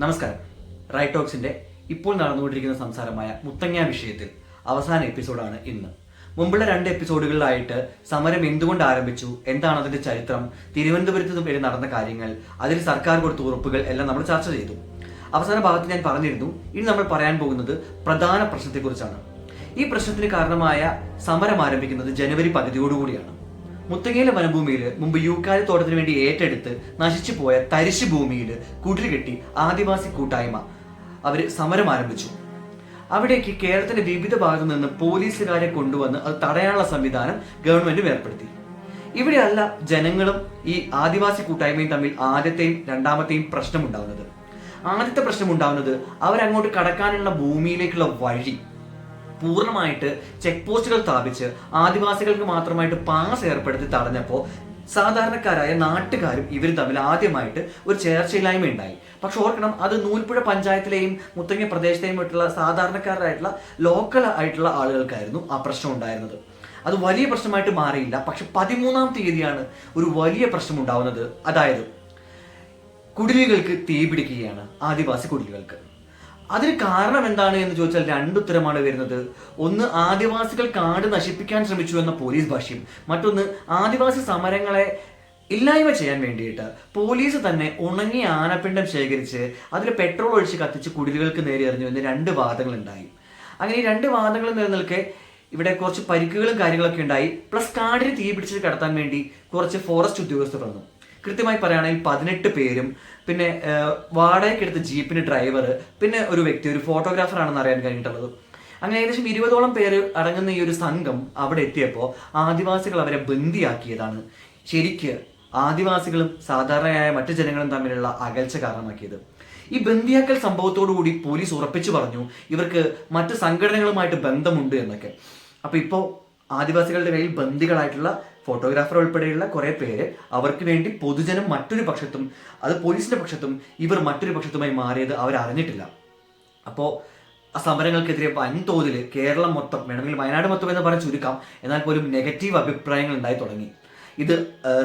നമസ്കാരം. റൈറ്റ് ടോക്സിന്റെ ഇപ്പോൾ നടന്നുകൊണ്ടിരിക്കുന്ന സംസാരമായ മുത്തങ്ങ വിഷയത്തിൽ അവസാന എപ്പിസോഡാണ് ഇന്ന്. മുമ്പുള്ള രണ്ട് എപ്പിസോഡുകളിലായിട്ട് സമരം എന്തുകൊണ്ട് ആരംഭിച്ചു? എന്താണ് അതിന്റെ ചരിത്രം? തിരുവനന്തപുരത്ത് വരെ നടന്ന കാര്യങ്ങൾ അതിൽ സർക്കാർ കൊടുത്ത ഉറപ്പുകൾ എല്ലാം നമ്മൾ ചർച്ച ചെയ്തു. അവസാന ഭാഗത്ത് ഞാൻ പറഞ്ഞിരുന്നു ഇനി നമ്മൾ പറയാൻ പോകുന്നത് പ്രധാന പ്രശ്നത്തെക്കുറിച്ചാണ്. ഈ പ്രശ്നത്തിന് കാരണമായ സമരം ആരംഭിക്കുന്നത് ജനുവരി പകുതിയോടുകൂടിയാണ്. മുത്തങ്ങയിലെ വനഭൂമിയിൽ മുമ്പ് യൂക്കാലി തോട്ടത്തിന് വേണ്ടി ഏറ്റെടുത്ത് നശിച്ചു പോയ തരിശു ഭൂമിയിൽ കുടിലുകെട്ടി ആദിവാസി കൂട്ടായ്മ അവർ സമരം ആരംഭിച്ചു. അവിടേക്ക് കേരളത്തിന്റെ വിവിധ ഭാഗത്തു നിന്ന് പോലീസുകാരെ കൊണ്ടുവന്ന് അത് തടയാനുള്ള സംവിധാനം ഗവൺമെന്റും ഏർപ്പെടുത്തി. ഇവിടെയല്ല ജനങ്ങളും ഈ ആദിവാസി കൂട്ടായ്മയും തമ്മിൽ ആദ്യത്തെയും രണ്ടാമത്തെയും പ്രശ്നം ഉണ്ടാവുന്നത് ആദ്യത്തെ പ്രശ്നം ഉണ്ടാവുന്നത് അവരങ്ങോട്ട് കടക്കാനുള്ള ഭൂമിയിലേക്കുള്ള വഴി പൂർണമായിട്ട് ചെക്ക് പോസ്റ്റുകൾ സ്ഥാപിച്ച് ആദിവാസികൾക്ക് മാത്രമായിട്ട് പാസ് ഏർപ്പെടുത്തി തടഞ്ഞപ്പോൾ സാധാരണക്കാരായ നാട്ടുകാരും ഇവർ തമ്മിൽ ആദ്യമായിട്ട് ഒരു ചേർച്ചയില്ലായ്മ ഉണ്ടായി. പക്ഷെ ഓർക്കണം അത് നൂൽപ്പുഴ പഞ്ചായത്തിലെയും മുത്തങ്ങ പ്രദേശത്തെയും ആയിട്ടുള്ള സാധാരണക്കാരായിട്ടുള്ള ലോക്കൽ ആയിട്ടുള്ള ആളുകൾക്കായിരുന്നു ആ പ്രശ്നം ഉണ്ടായിരുന്നത്. അത് വലിയ പ്രശ്നമായിട്ട് മാറിയില്ല. പക്ഷെ പതിമൂന്നാം തീയതിയാണ് ഒരു വലിയ പ്രശ്നം ഉണ്ടാവുന്നത്. അതായത് കുടിലുകൾക്ക് തീ പിടിക്കുകയാണ് ആദിവാസി കുടിലുകൾക്ക്. അതിന് കാരണം എന്താണ് എന്ന് ചോദിച്ചാൽ രണ്ടുത്തരമാണ് വരുന്നത്. ഒന്ന് ആദിവാസികൾ കാട് നശിപ്പിക്കാൻ ശ്രമിച്ചു എന്ന പോലീസ് ഭാഷ്യം. മറ്റൊന്ന് ആദിവാസി സമരങ്ങളെ ഇല്ലായ്മ ചെയ്യാൻ വേണ്ടിയിട്ട് പോലീസ് തന്നെ ഉണങ്ങിയ ആനപ്പിണ്ടം ശേഖരിച്ച് അതിൽ പെട്രോൾ ഒഴിച്ച് കത്തിച്ച് കുടിലുകൾക്ക് നേരെ എറിഞ്ഞു എന്ന് രണ്ട് വാദങ്ങൾ ഉണ്ടായി അങ്ങനെ ഈ രണ്ട് വാദങ്ങൾ നിലനിൽക്കെ ഇവിടെ കുറച്ച് പരിക്കുകളും കാര്യങ്ങളൊക്കെ ഉണ്ടായി. പ്ലസ് കാടിന് തീ പിടിച്ച് കടത്താൻ വേണ്ടി കുറച്ച് ഫോറസ്റ്റ് ഉദ്യോഗസ്ഥർ വന്നു. കൃത്യമായി പറയുകയാണെങ്കിൽ പതിനെട്ട് പേരും പിന്നെ വാടകയ്ക്കെടുത്ത ജീപ്പിന് ഡ്രൈവർ പിന്നെ ഒരു വ്യക്തി ഒരു ഫോട്ടോഗ്രാഫർ ആണെന്ന് അറിയാൻ കഴിഞ്ഞിട്ടുള്ളത്. അങ്ങനെ ഏകദേശം ഇരുപതോളം പേര് അടങ്ങുന്ന ഈ ഒരു സംഘം അവിടെ എത്തിയപ്പോൾ ആദിവാസികൾ അവരെ ബന്ദിയാക്കിയതാണ്. ശരിക്ക് ആദിവാസികളും സാധാരണയായ മറ്റു ജനങ്ങളും തമ്മിലുള്ള അകൽച്ച കാരണമാക്കിയത്. ഈ ബന്ദിയാക്കൽ സംഭവത്തോടുകൂടി പോലീസ് ഉറപ്പിച്ചു പറഞ്ഞു ഇവർക്ക് മറ്റ് സംഘടനകളുമായിട്ട് ബന്ധമുണ്ട് എന്നൊക്കെ. അപ്പൊ ഇപ്പോൾ ആദിവാസികളുടെ കയ്യിൽ ബന്ദികളായിട്ടുള്ള ഫോട്ടോഗ്രാഫർ ഉൾപ്പെടെയുള്ള കുറെ പേര് അവർക്ക് വേണ്ടി പൊതുജനം മറ്റൊരു പക്ഷത്തും അത് പോലീസിന്റെ പക്ഷത്തും ഇവർ മറ്റൊരു പക്ഷത്തുമായി മാറിയത് അവർ അറിഞ്ഞിട്ടില്ല അപ്പോൾ ആ സമരങ്ങൾക്കെതിരെ വൻതോതിൽ കേരളം മൊത്തം വേണമെങ്കിൽ വയനാട് മൊത്തം എന്ന് പറഞ്ഞ് ചുരുക്കാം എന്നാൽ പോലും നെഗറ്റീവ് അഭിപ്രായങ്ങൾ ഉണ്ടായി തുടങ്ങി. ഇത്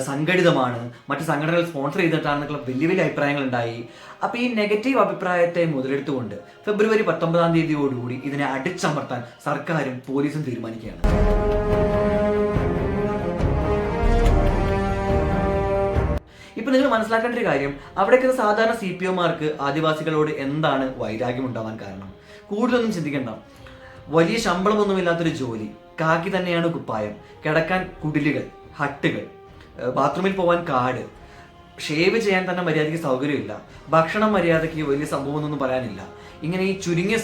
സംഘടിതമാണ് മറ്റ് സംഘടനകൾ സ്പോൺസർ ചെയ്തിട്ടാണെന്നുള്ള വലിയ വലിയ അഭിപ്രായങ്ങൾ ഉണ്ടായി അപ്പൊ ഈ നെഗറ്റീവ് അഭിപ്രായത്തെ മുതലെടുത്തുകൊണ്ട് ഫെബ്രുവരി പത്തൊമ്പതാം തീയതിയോടുകൂടി ഇതിനെ അടിച്ചമർത്താൻ സർക്കാരും പോലീസും തീരുമാനിക്കുകയാണ്. ഇപ്പൊ നിങ്ങൾ മനസ്സിലാക്കേണ്ട ഒരു കാര്യം. അവിടേക്ക് സാധാരണ സി പി ഒമാർക്ക് ആദിവാസികളോട് എന്താണ് വൈരാഗ്യം ഉണ്ടാവാൻ കാരണം? കൂടുതലൊന്നും ചിന്തിക്കേണ്ട. വലിയ ശമ്പളമൊന്നുമില്ലാത്തൊരു ജോലി. കാക്കി തന്നെയാണ് കുപ്പായം. കിടക്കാൻ കുടിലുകൾ ഹട്ടുകൾ ബാത്റൂമിൽ പോവാൻ കാട്. ഷേവ് ചെയ്യാൻ തന്നെ മര്യാദയ്ക്ക് സൗകര്യമില്ല. ഭക്ഷണം മര്യാദയ്ക്ക് വലിയ സംഭവമൊന്നും പറയാനില്ല. ഇങ്ങനെ ഈ ചുരുങ്ങിയ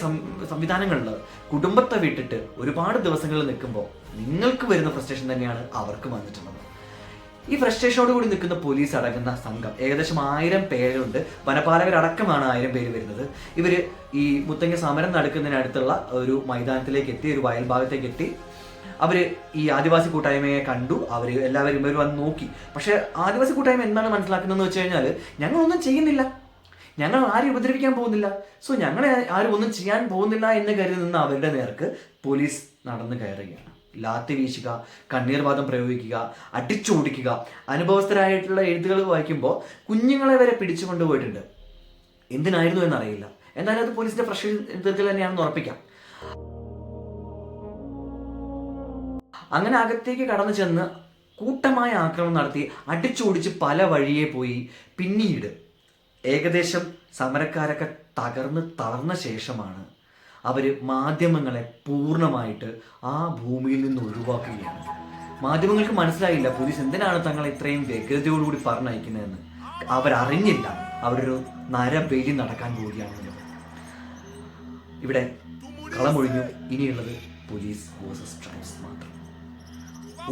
സംവിധാനങ്ങളിൽ കുടുംബത്തെ വിട്ടിട്ട് ഒരുപാട് ദിവസങ്ങളിൽ നിൽക്കുമ്പോൾ നിങ്ങൾക്ക് വരുന്ന ഫ്രസ്ട്രേഷൻ തന്നെയാണ് അവർക്ക് വന്നിട്ടുള്ളത്. ഈ ഫ്രസ്ട്രേഷനോട് കൂടി നിൽക്കുന്ന പോലീസ് അടങ്ങുന്ന സംഘം. ഏകദേശം ആയിരം പേരുണ്ട്. വനപാലകരടക്കമാണ് ആയിരം പേര് വരുന്നത്. ഇവർ ഈ മുത്തങ്ങ സമരം നടക്കുന്നതിനടുത്തുള്ള ഒരു മൈതാനത്തിലേക്ക് എത്തി ഒരു വയൽ ഭാഗത്തേക്ക് എത്തി. അവർ ഈ ആദിവാസി കൂട്ടായ്മയെ കണ്ടു. അവർ എല്ലാവരും ഇവർ വന്ന് നോക്കി. പക്ഷേ ആദിവാസി കൂട്ടായ്മ എന്താണ് മനസ്സിലാക്കുന്നതെന്ന് വെച്ച് കഴിഞ്ഞാൽ ഞങ്ങളൊന്നും ചെയ്യുന്നില്ല. ഞങ്ങൾ ആരും ഉപദ്രവിക്കാൻ പോകുന്നില്ല. സോ ഞങ്ങളെ ആരും ഒന്നും ചെയ്യാൻ പോകുന്നില്ല എന്ന് കരുതി നിന്ന് അവരുടെ നേർക്ക് പോലീസ് നടന്നു കയറുകയാണ്. ലാത്തി വീശുക കണ്ണീർവാദം പ്രയോഗിക്കുക അടിച്ചോടിക്കുക അനുഭവസ്ഥരായിട്ടുള്ള എഴുത്തുകൾ വായിക്കുമ്പോൾ കുഞ്ഞുങ്ങളെ വരെ പിടിച്ചു കൊണ്ടുപോയിട്ടുണ്ട് എന്തിനായിരുന്നു എന്നറിയില്ല. എന്തായാലും അത് പോലീസിന്റെ ഫ്രഷ് തീർക്കൽ തന്നെയാണെന്ന് ഉറപ്പിക്കാം. അങ്ങനെ അകത്തേക്ക് കടന്നു ചെന്ന് കൂട്ടമായ ആക്രമണം നടത്തി അടിച്ചോടിച്ച് പല വഴിയെ പോയി. പിന്നീട് ഏകദേശം സമരക്കാരൊക്കെ തകർന്ന് തളർന്ന ശേഷമാണ് അവർ മാധ്യമങ്ങളെ പൂർണമായിട്ട് ആ ഭൂമിയിൽ നിന്ന് ഒഴിവാക്കുകയാണ്. മാധ്യമങ്ങൾക്ക് മനസ്സിലായില്ല പോലീസ് എന്തിനാണ് തങ്ങളെ ഇത്രയും വ്യഗ്രതയോടുകൂടി പറഞ്ഞയക്കുന്നതെന്ന്? അവരറിഞ്ഞില്ല അവരൊരു നരബലി നടക്കാൻ പോവുകയാണെന്നുള്ളത് ഇവിടെ കളമൊഴിഞ്ഞു. ഇനിയുള്ളത് പോലീസ് വേഴ്സസ് ട്രൈബ്സ് മാത്രം.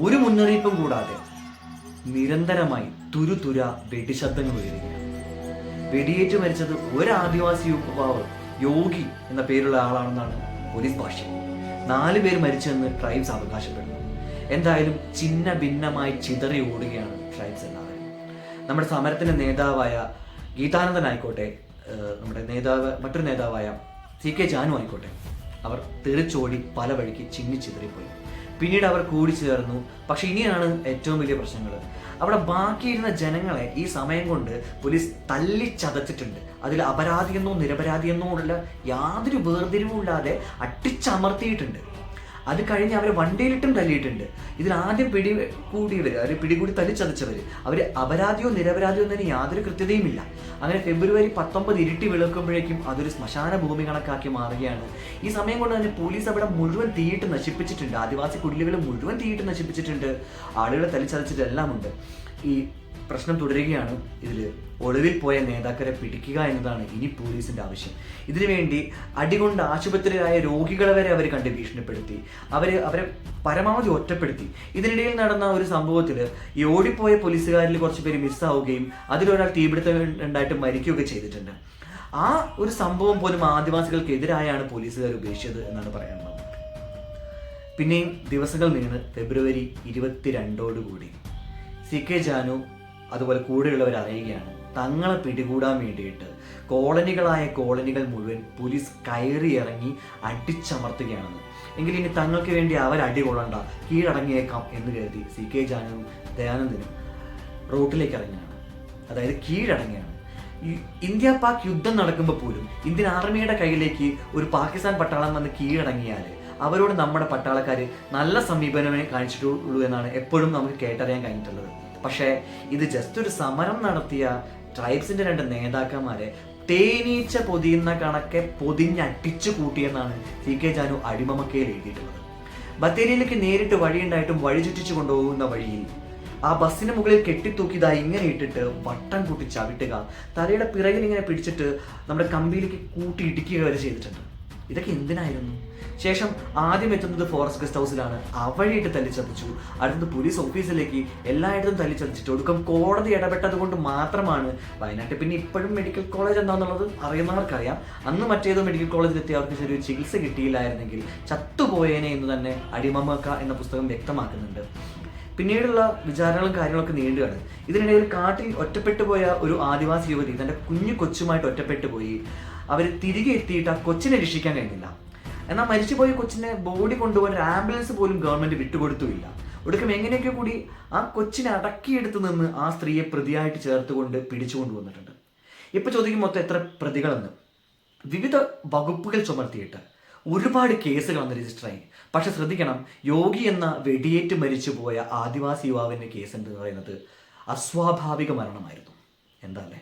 ഒരു മുന്നറിയിപ്പും കൂടാതെ നിരന്തരമായി തുരുതുര വെടിശബ്ദങ്ങൾ ഉയരുകയാണ്. വെടിയേറ്റ് മരിച്ചത് ഒരു ആദിവാസി യുവാവ് യോഗി എന്ന പേരുള്ള ആളാണെന്നാണ് പോലീസ് ഭാഷ നാല് പേര് മരിച്ചെന്ന് ട്രൈബ്സ് അവകാശപ്പെടുന്നു. എന്തായാലും ചിന്ന ഭിന്നമായി ചിതറി ഓടുകയാണ് ട്രൈബ്സ് എല്ലാവരും. നമ്മുടെ സമരത്തിന്റെ നേതാവായ ഗീതാനന്ദൻ ആയിക്കോട്ടെ നമ്മുടെ നേതാവ് മറ്റൊരു നേതാവായ സി കെ ജാനു ആയിക്കോട്ടെ അവർ തെറിച്ചോടി പല വഴിക്ക് ചിന്നി ചിതറിപ്പോയി. പിന്നീട് അവർ കൂടി ചേർന്നു. പക്ഷെ ഇനിയാണ് ഏറ്റവും വലിയ പ്രശ്നങ്ങൾ അവിടെ ബാക്കിയിരുന്ന ജനങ്ങളെ ഈ സമയം കൊണ്ട് പോലീസ് തല്ലിച്ചതച്ചിട്ടുണ്ട് അതിൽ അപരാധിയെന്നോ നിരപരാധിയെന്നോ ഉള്ള യാതൊരു വേർതിരിവും ഇല്ലാതെ അട്ടിച്ചമർത്തിയിട്ടുണ്ട്. അത് കഴിഞ്ഞ് അവരെ വണ്ടിയിലിട്ടും തല്ലിയിട്ടുണ്ട്. ഇതിൽ ആദ്യം പിടി കൂടിയവർ അവർ പിടികൂടി തല്ലിച്ചതച്ചവർ അവർ അപരാധിയോ നിരപരാധിയോ എന്നതിന് യാതൊരു കൃത്യതയുമില്ല. അങ്ങനെ ഫെബ്രുവരി പത്തൊമ്പത് ഇരുട്ടി വിളക്കുമ്പോഴേക്കും അതൊരു ശ്മശാന ഭൂമി കണക്കാക്കി മാറുകയാണ്. ഈ സമയം കൊണ്ട് തന്നെ പോലീസ് അവിടെ മുഴുവൻ തീയിട്ട് നശിപ്പിച്ചിട്ടുണ്ട്. ആദിവാസി കുടിലുകൾ മുഴുവൻ തീയിട്ട് നശിപ്പിച്ചിട്ടുണ്ട്. ആളുകളെ തല്ലിച്ചതച്ചിട്ടെല്ലാം ഉണ്ട് ഈ പ്രശ്നം തുടരുകയാണ്. ഇതിൽ ഒളിവിൽ പോയ നേതാക്കളെ പിടിക്കുക എന്നതാണ് ഇനി പോലീസിന്റെ ആവശ്യം. ഇതിനുവേണ്ടി അടികൊണ്ട് ആശുപത്രിയിലായ രോഗികളെ വരെ അവർ കണ്ട് ഭീഷണിപ്പെടുത്തി. അവർ അവരെ പരമാവധി ഒറ്റപ്പെടുത്തി. ഇതിനിടയിൽ നടന്ന ഒരു സംഭവത്തിൽ ഈ ഓടിപ്പോയ പോലീസുകാരിൽ കുറച്ച് പേര് മിസ്സാവുകയും അതിലൊരാൾ തീപിടുത്തം ഉണ്ടായിട്ട് മരിക്കുകയൊക്കെ ചെയ്തിട്ടുണ്ട്. ആ ഒരു സംഭവം പോലും ആദിവാസികൾക്കെതിരായാണ് പോലീസുകാർ ഉപേക്ഷിച്ചത് എന്നാണ് പറയാനുള്ളത്. പിന്നെയും ദിവസങ്ങൾ നീണ് ഫെബ്രുവരി ഇരുപത്തിരണ്ടോടുകൂടി. സി കെ ജാനു അതുപോലെ കൂടെയുള്ളവർ അറിയുകയാണ്. തങ്ങളെ പിടികൂടാൻ വേണ്ടിയിട്ട് കോളനികളായ കോളനികൾ മുഴുവൻ പോലീസ് കയറി ഇറങ്ങി അടിച്ചമർത്തുകയാണെന്ന്. എങ്കിൽ ഇനി തങ്ങൾക്ക് വേണ്ടി അവർ അടി കൊള്ളണ്ട കീഴടങ്ങിയേക്കാം എന്ന് കരുതി സി കെ ജാനുവും ദയാനന്ദനും റോട്ടിലേക്ക് ഇറങ്ങിയാണ് അതായത് കീഴടങ്ങിയാണ് ഇന്ത്യ പാക് യുദ്ധം നടക്കുമ്പോൾ പോലും ഇന്ത്യൻ ആർമിയുടെ കയ്യിലേക്ക് ഒരു പാകിസ്ഥാൻ പട്ടാളം വന്ന് കീഴടങ്ങിയാൽ അവരോട് നമ്മുടെ പട്ടാളക്കാർ നല്ല സമീപനമേ കാണിച്ചിട്ടുള്ളൂ എന്നാണ് എപ്പോഴും നമുക്ക് കേട്ടറിയാൻ കഴിഞ്ഞിട്ടുള്ളത്. പക്ഷേ ഇത് ജസ്റ്റ് ഒരു സമരം നടത്തിയ ട്രൈബ്സിന്റെ രണ്ട് നേതാക്കന്മാരെ തേനീച്ച പൊതിയുന്ന കണക്കെ പൊതിഞ്ഞട്ടിച്ചു കൂട്ടിയെന്നാണ് സി കെ ജാനു അടിമമക്കയിൽ എഴുതിയിട്ടുള്ളത്. ബത്തേരിയിലേക്ക് നേരിട്ട് വഴിയുണ്ടായിട്ടും വഴി ചുറ്റിച്ചു കൊണ്ടുപോകുന്ന വഴിയിൽ ആ ബസ്സിന് മുകളിൽ കെട്ടിത്തൂക്കിയതാ ഇങ്ങനെ ഇട്ടിട്ട് വട്ടം കൂട്ടി ചവിട്ടുക തലയുടെ പിറകിൽ ഇങ്ങനെ പിടിച്ചിട്ട് നമ്മുടെ കമ്പിയിലേക്ക് കൂട്ടി ഇടിക്കുക വരെ ചെയ്തിട്ടുണ്ട്. ഇതൊക്കെ എന്തിനായിരുന്നു? ശേഷം ആദ്യം എത്തുന്നത് ഫോറസ്റ്റ് ഗസ്റ്റ് ഹൗസിലാണ്. അവഴിയിട്ട് തല്ലിച്ചതിച്ചു. അടുത്തത് പോലീസ് ഓഫീസിലേക്ക് എല്ലായിടത്തും തല്ലിച്ചതിച്ചിട്ട് ഒടുക്കം കോടതി ഇടപെട്ടത് കൊണ്ട് മാത്രമാണ് വയനാട്ടിൽ പിന്നെ ഇപ്പോഴും മെഡിക്കൽ കോളേജ് എന്താണെന്നുള്ളത് അറിയുന്നവർക്കറിയാം. അന്ന് മറ്റേതോ മെഡിക്കൽ കോളേജിൽ എത്തി അവർക്ക് ചെറിയ ചികിത്സ കിട്ടിയില്ലായിരുന്നെങ്കിൽ ചത്തുപോയേനെ എന്ന് തന്നെ അടിമമ്മക്ക എന്ന പുസ്തകം വ്യക്തമാക്കുന്നുണ്ട്. പിന്നീടുള്ള വിചാരങ്ങളും കാര്യങ്ങളൊക്കെ നീണ്ടുകയാണ്. ഇതിനിടയിൽ കാട്ടിൽ ഒറ്റപ്പെട്ടു പോയ ഒരു ആദിവാസി യുവതി തന്റെ കുഞ്ഞു കൊച്ചുമായിട്ട് ഒറ്റപ്പെട്ടു പോയി അവർ തിരികെ എത്തിയിട്ട് ആ കൊച്ചിനെ രക്ഷിക്കാൻ കഴിഞ്ഞില്ല. എന്നാൽ മരിച്ചുപോയ കൊച്ചിനെ ബോഡി കൊണ്ടുപോകാൻ ഒരു ആംബുലൻസ് പോലും ഗവൺമെന്റ് വിട്ടുകൊടുത്തുമില്ല. ഒടുക്കം എങ്ങനെയൊക്കെ കൂടി ആ കൊച്ചിനെ അടക്കിയെടുത്ത് നിന്ന് ആ സ്ത്രീയെ പ്രതിയായിട്ട് ചേർത്തുകൊണ്ട് പിടിച്ചു കൊണ്ടുവന്നിട്ടുണ്ട് ഇപ്പൊ ചോദിക്കും മൊത്തം എത്ര പ്രതികളെന്ന്. വിവിധ വകുപ്പുകൾ ചുമർത്തിയിട്ട് ഒരുപാട് കേസുകൾ അന്ന് രജിസ്റ്റർ ആയി. പക്ഷെ ശ്രദ്ധിക്കണം യോഗി എന്ന വെടിയേറ്റ് മരിച്ചുപോയ ആദിവാസി യുവാവിന്റെ കേസ് എന്ന് പറയുന്നത് അസ്വാഭാവിക മരണമായിരുന്നു. എന്താ അല്ലേ?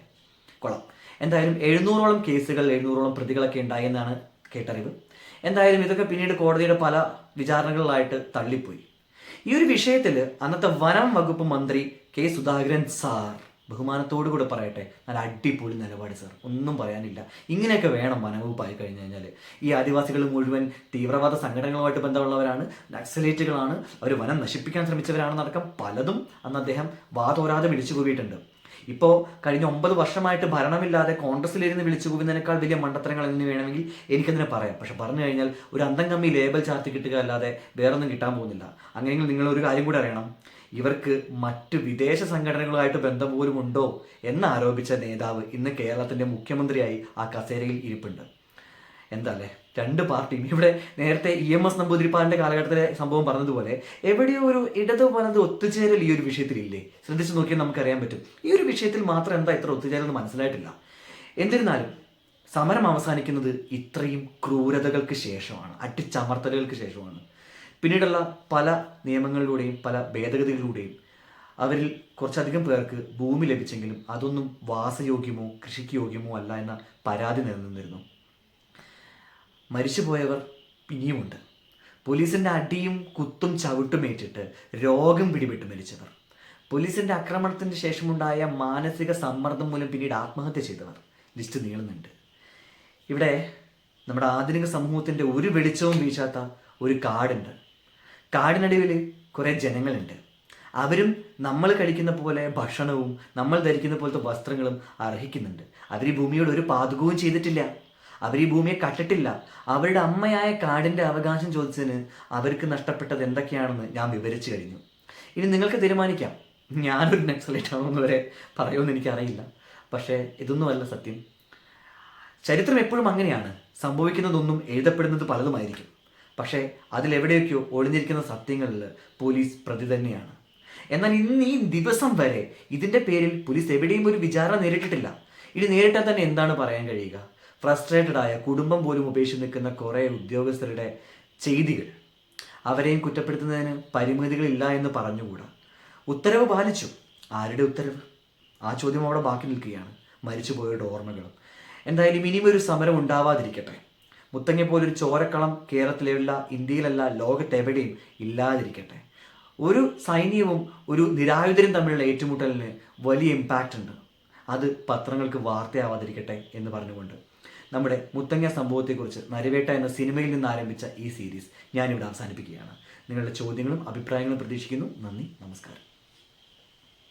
കൊള്ളാം. എന്തായാലും എഴുന്നൂറോളം കേസുകൾ എഴുന്നൂറോളം പ്രതികളൊക്കെ ഉണ്ടായി എന്നാണ് കേട്ടറിവ്. എന്തായാലും ഇതൊക്കെ പിന്നീട് കോടതിയുടെ പല വിചാരണകളിലായിട്ട് തള്ളിപ്പോയി. ഈ ഒരു വിഷയത്തിൽ അന്നത്തെ വനം വകുപ്പ് മന്ത്രി കെ സുധാകരൻ സാർ ബഹുമാനത്തോടു കൂടെ പറയട്ടെ നല്ല അടിപൊളി നിലപാട് സാർ ഒന്നും പറയാനില്ല. ഇങ്ങനെയൊക്കെ വേണം വനവകുപ്പായി കഴിഞ്ഞു കഴിഞ്ഞാൽ ഈ ആദിവാസികൾ മുഴുവൻ തീവ്രവാദ സംഘടനകളുമായിട്ട് ബന്ധമുള്ളവരാണ് നക്സലേറ്റുകളാണ് അവർ വനം നശിപ്പിക്കാൻ ശ്രമിച്ചവരാണെന്നടക്കം പലതും അന്ന് അദ്ദേഹം വാതോരാതെ വിളിച്ചു കൂവിയിട്ടുണ്ട്. ഇപ്പോൾ കഴിഞ്ഞ ഒമ്പത് വർഷമായിട്ട് ഭരണമില്ലാതെ കോൺഗ്രസിലിരുന്ന് വിളിച്ചു പോകുന്നതിനേക്കാൾ വലിയ മണ്ടത്തരങ്ങൾ എന്ന് വേണമെങ്കിൽ എനിക്കതിനെ പറയാം? പക്ഷെ പറഞ്ഞു കഴിഞ്ഞാൽ ഒരു അന്തം കമ്മി ലേബൽ ചാർത്തി കിട്ടുക അല്ലാതെ വേറൊന്നും കിട്ടാൻ പോകുന്നില്ല. അങ്ങനെയെങ്കിൽ നിങ്ങൾ ഒരു കാര്യം കൂടി അറിയണം. ഇവർക്ക് മറ്റ് വിദേശ സംഘടനകളുമായിട്ട് ബന്ധം പോലും ഉണ്ടോ എന്ന് ആരോപിച്ച നേതാവ് ഇന്ന് കേരളത്തിന്റെ മുഖ്യമന്ത്രിയായി ആ കസേരയിൽ ഇരിപ്പുണ്ട്. എന്താ അല്ലേ? രണ്ട് പാർട്ടിയും. ഇവിടെ നേരത്തെ ഇ എം എസ് നമ്പൂതിരിപ്പാടിന്റെ കാലഘട്ടത്തിലെ സംഭവം പറഞ്ഞതുപോലെ എവിടെയോ ഒരു ഇടത് വലത് ഒത്തുചേരൽ ഈ ഒരു വിഷയത്തിലില്ലേ? ശ്രദ്ധിച്ചു നോക്കിയാൽ നമുക്കറിയാൻ പറ്റും. ഈ ഒരു വിഷയത്തിൽ മാത്രം എന്താ ഇത്ര ഒത്തുചേരൽ എന്ന് മനസ്സിലായിട്ടില്ല. എന്നിരുന്നാലും സമരം അവസാനിക്കുന്നത് ഇത്രയും ക്രൂരതകൾക്ക് ശേഷമാണ് അട്ടിച്ചമർത്തലുകൾക്ക് ശേഷമാണ്. പിന്നീടുള്ള പല നിയമങ്ങളിലൂടെയും പല ഭേദഗതികളിലൂടെയും അവരിൽ കുറച്ചധികം പേർക്ക് ഭൂമി ലഭിച്ചെങ്കിലും അതൊന്നും വാസയോഗ്യമോ കൃഷിക്ക് യോഗ്യമോ അല്ല എന്ന പരാതി നിലനിന്നിരുന്നു. മരിച്ചുപോയവർ ഇനിയുമുണ്ട്. പോലീസിന്റെ അടിയും കുത്തും ചവിട്ടും ഏറ്റിട്ട് രോഗം പിടിപെട്ട് മരിച്ചവർ. പോലീസിന്റെ ആക്രമണത്തിന് ശേഷമുണ്ടായ മാനസിക സമ്മർദ്ദം മൂലം പിന്നീട് ആത്മഹത്യ ചെയ്തവർ. ലിസ്റ്റ് നീളുന്നുണ്ട്. ഇവിടെ നമ്മുടെ ആധുനിക സമൂഹത്തിന്റെ ഒരു വെളിച്ചവും വീശാത്ത ഒരു കാടുണ്ട്. കാടിനടിയിൽ കുറേ ജനങ്ങളുണ്ട്. അവരും നമ്മൾ കഴിക്കുന്ന പോലെ ഭക്ഷണവും നമ്മൾ ധരിക്കുന്ന പോലത്തെ വസ്ത്രങ്ങളും അർഹിക്കുന്നുണ്ട്. അവർ ഭൂമിയോട് ഒരു പാതകവും ചെയ്തിട്ടില്ല. അവർ ഈ ഭൂമിയെ കട്ടിട്ടില്ല. അവരുടെ അമ്മയായ കാടിന്റെ അവകാശം ചോദിച്ചതിന് അവർക്ക് നഷ്ടപ്പെട്ടത് എന്തൊക്കെയാണെന്ന് ഞാൻ വിവരിച്ചു കഴിഞ്ഞു. ഇനി നിങ്ങൾക്ക് തീരുമാനിക്കാം. ഞാനൊരു നക്സലേറ്റ് ആണെന്ന് വരെ പറയുമെന്ന് എനിക്കറിയില്ല. പക്ഷേ ഇതൊന്നുമല്ല സത്യം. ചരിത്രം എപ്പോഴും അങ്ങനെയാണ്. സംഭവിക്കുന്നതൊന്നും എഴുതപ്പെടുന്നത് പലതുമായിരിക്കും. പക്ഷേ അതിലെവിടെയൊക്കെയോ ഒളിഞ്ഞിരിക്കുന്ന സത്യങ്ങളിൽ പോലീസ് പ്രതി തന്നെയാണ്. എന്നാൽ ഇന്ന് ഈ ദിവസം വരെ ഇതിന്റെ പേരിൽ പോലീസ് എവിടെയും ഒരു വിചാരണ നേരിട്ടിട്ടില്ല. ഇനി നേരിട്ടാൽ തന്നെ എന്താണ് പറയാൻ കഴിയുക? ഫ്രസ്ട്രേറ്റഡ് ആയ കുടുംബം പോലും ഉപേക്ഷിച്ച് നിൽക്കുന്ന കുറേ ഉദ്യോഗസ്ഥരുടെ ചെയ്തികൾ. അവരെയും കുറ്റപ്പെടുത്തുന്നതിന് പരിമിതികളില്ല എന്ന് പറഞ്ഞുകൂടാ? ഉത്തരവ് പാലിച്ചു. ആരുടെ ഉത്തരവ്? ആ ചോദ്യം അവിടെ ബാക്കി നിൽക്കുകയാണ്. മരിച്ചുപോയവരുടെ ഓർമ്മകളും. എന്തായാലും ഇനിയും ഒരു സമരം ഉണ്ടാവാതിരിക്കട്ടെ. മുത്തങ്ങ പോലൊരു ചോരക്കളം കേരളത്തിലുള്ള ഇന്ത്യയിലല്ല ലോകത്തെവിടെയും ഇല്ലാതിരിക്കട്ടെ. ഒരു സൈന്യവും ഒരു നിരായുധരും തമ്മിലുള്ള ഏറ്റുമുട്ടലിന് വലിയ ഇമ്പാക്റ്റ് ഉണ്ട്. അത് പത്രങ്ങൾക്ക് വാർത്തയാവാതിരിക്കട്ടെ എന്ന് പറഞ്ഞുകൊണ്ട് നമ്മുടെ മുത്തങ്ങ സംഭവത്തെക്കുറിച്ച് നരവേട്ട എന്ന സിനിമയിൽ നിന്ന് ആരംഭിച്ച ഈ സീരീസ് ഞാനിവിടെ അവസാനിപ്പിക്കുകയാണ്. നിങ്ങളുടെ ചോദ്യങ്ങളും അഭിപ്രായങ്ങളും പ്രതീക്ഷിക്കുന്നു. നന്ദി നമസ്കാരം.